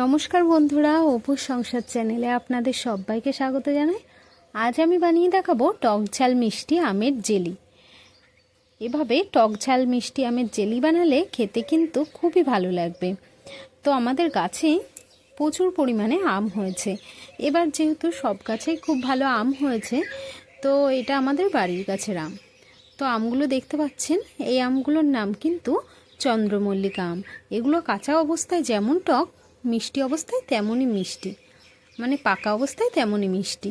নমস্কার বন্ধুরা, অপুর সংসার চ্যানেলে আপনাদের সবাইকে স্বাগত জানাই। আজ আমি বানিয়ে দেখাবো টক ঝাল মিষ্টি আমের জেলি। এভাবে টক ঝাল মিষ্টি আমের জেলি বানালে খেতে কিন্তু খুবই ভালো লাগবে। তো আমাদের গাছে প্রচুর পরিমাণে আম হয়েছে। এবার যেহেতু সব গাছেই খুব ভালো আম হয়েছে, তো এটা আমাদের বাড়ির গাছের আম। তো আমগুলো দেখতে পাচ্ছেন, এই আমগুলোর নাম কিন্তু চন্দ্রমল্লিকা আম। এগুলো কাঁচা অবস্থায় যেমন টক মিষ্টি অবস্থায় তেমনই মিষ্টি। মানে পাকা অবস্থায় তেমনই মিষ্টি।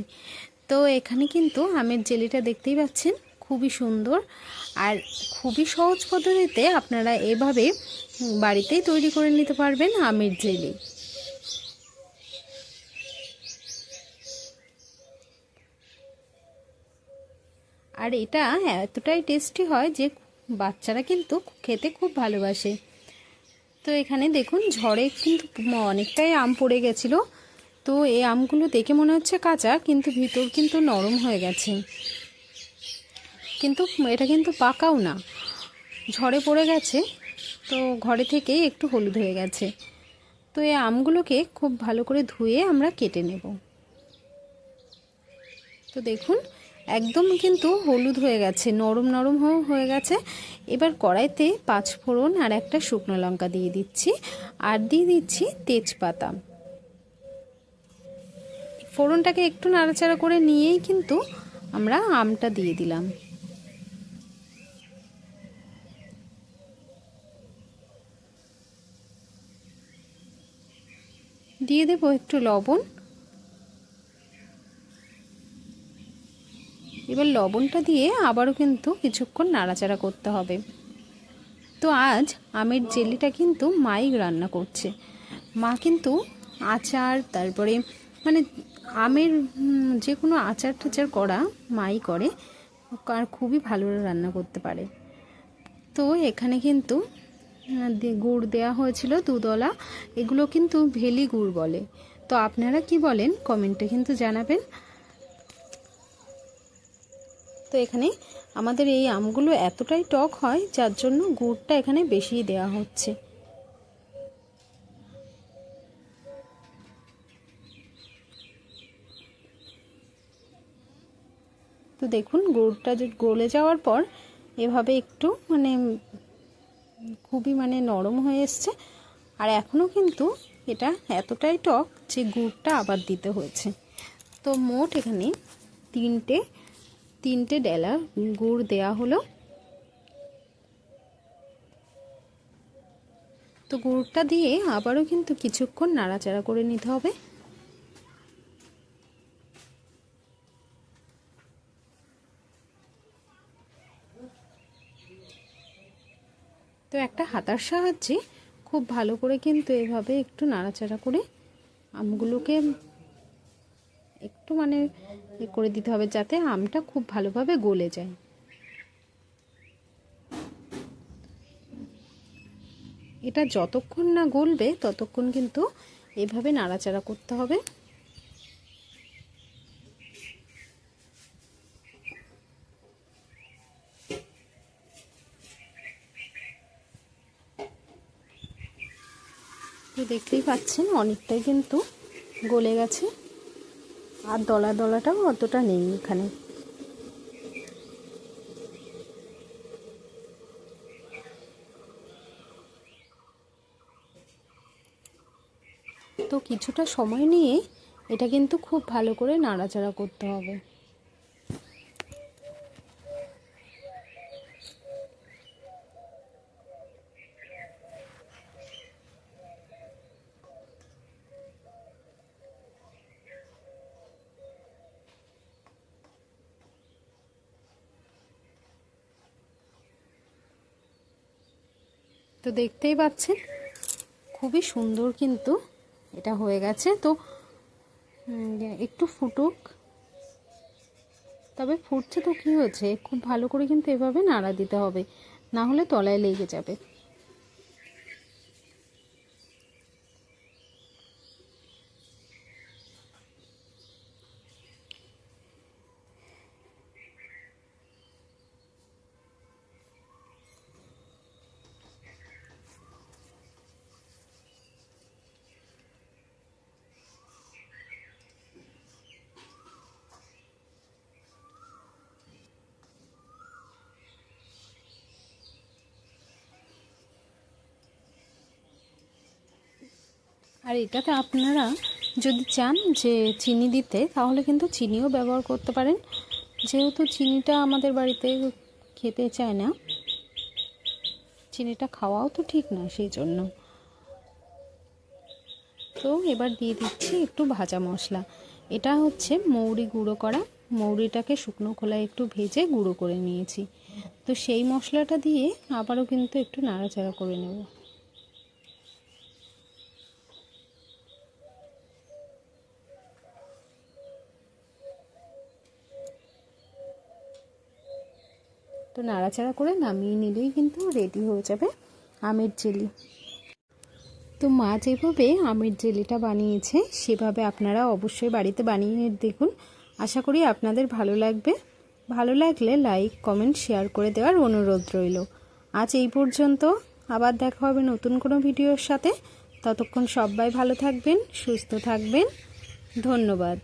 তো এখানে কিন্তু আমের জেলিটা দেখতেই পাচ্ছেন, খুবই সুন্দর। আর খুবই সহজ পদ্ধতিতে আপনারা এভাবে বাড়িতেই তৈরি করে নিতে পারবেন আমের জেলি। আর এটা এতটাই টেস্টি হয় যে বাচ্চারা কিন্তু খেতে খুব ভালোবাসে। তো এখানে দেখুন, ঝড়ে কিন্তু অনেকটাই আম পড়ে গেছিল। তো এই আমগুলো দেখে মনে হচ্ছে কাঁচা, কিন্তু ভিতর কিন্তু নরম হয়ে গেছে। কিন্তু এটা কিন্তু পাকাও না। ঝড়ে পড়ে গেছে, তো ঘরে থেকেই একটু হলুদ হয়ে গেছে। তো এই আমগুলোকে খুব ভালো করে ধুয়ে আমরা কেটে নেব। তো দেখুন একদম কিন্তু হলুদ হয়ে গেছে, নরম নরম হয়ে গেছে। এবার কড়াইতে পাঁচ ফোড়ন আর একটা শুকনো লঙ্কা দিয়ে দিচ্ছি আর দিয়ে দিচ্ছি তেজপাতা। ফোড়নটাকে একটু নাড়াচাড়া করে নিয়েই কিন্তু আমরা আমটা দিয়ে দিলাম। দিয়ে দেবো একটু লবণ। এবার লবণটা দিয়ে আবারও কিন্তু কিছুক্ষণ নাড়াচাড়া করতে হবে। তো আজ আমের জেলিটা কিন্তু মাই রান্না করছে। মা কিন্তু আচার, তারপরে মানে আমের যে কোনো আচার টাচার করা মাই করে, আর খুবই ভালো রান্না করতে পারে। তো এখানে কিন্তু গুড় দেওয়া হয়েছিল দুদলা। এগুলো কিন্তু ভেলি গুড় বলে। তো আপনারা কি বলেন, কমেন্টে কিন্তু জানাবেন। তো এখানে আমাদের এই আমগুলো এতটাই টক হয়, যার জন্য গুড়টা এখানে বেশি দেওয়া হচ্ছে। তো দেখুন, গুড়টা গলে যাওয়ার পর এভাবে একটু মানে খুবই মানে নরম হয়ে এসছে। আর এখনও কিন্তু এটা এতটাই টক যে গুড়টা আবার দিতে হয়েছে। তো মোট এখানে তিনটে তিনটে ডেলা গুড় দেয়া হলো। তো গুড়টা দিয়ে আবারও কিন্তু কিছুক্ষণ নাড়াচাড়া করে নিতে হবে। তো একটা হাতার সাহায্যে খুব ভালো করে কিন্তু এভাবে একটু নাড়াচাড়া করে আমগুলোকে একটু মানে করে দিতে হবে যাতে আমটা খুব ভালোভাবে গলে যায়। এটা যতক্ষণ না গলবে, ততক্ষণ কিন্তু এভাবে নাড়াচাড়া করতে হবে। দেখতেই পাচ্ছেন, অনেকটাই কিন্তু গলে গেছে। আর দলা দলাটাও অতটা নেই এখানে। তো কিছুটা সময় নিয়ে এটা কিন্তু খুব ভালো করে নাড়াচাড়া করতে হবে। তো দেখতেই পাচ্ছেন, খুবই সুন্দর কিন্তু এটা হয়ে গেছে। তো একটু ফুটুক, তবে ফুটছে তো কী হয়েছে খুব ভালো করে কিন্তু এভাবে নাড়া দিতে হবে, না হলে তলায় লেগে যাবে। আর এটাতে আপনারা যদি চান যে চিনি দিতে, তাহলে কিন্তু চিনিও ব্যবহার করতে পারেন। যেহেতু চিনিটা আমাদের বাড়িতে খেতে চায় না, চিনিটা খাওয়াও তো ঠিক না সেই জন্য। তো এবার দিয়ে দিচ্ছি একটু ভাজা মশলা। এটা হচ্ছে মৌরি গুঁড়ো করা। মৌরিটাকে শুকনো খোলায় একটু ভেজে গুঁড়ো করে নিয়েছি। তো সেই মশলাটা দিয়ে আবারও কিন্তু একটু নাড়াচাড়া করে নেব। তো নাড়াচাড়া করে নামিয়ে নিলেই কিন্তু রেডি হয়ে যাবে আমের জেলি। তো মা যেভাবে আমের জেলিটা বানিয়েছে, সেভাবে আপনারা অবশ্যই বাড়িতে বানিয়ে দেখুন। আশা করি আপনাদের ভালো লাগবে। ভালো লাগলে লাইক, কমেন্ট, শেয়ার করে দেওয়ার অনুরোধ রইল। আজ এই পর্যন্ত। আবার দেখা হবে নতুন কোনো ভিডিওর সাথে। ততক্ষণ সবাই ভালো থাকবেন, সুস্থ থাকবেন। ধন্যবাদ।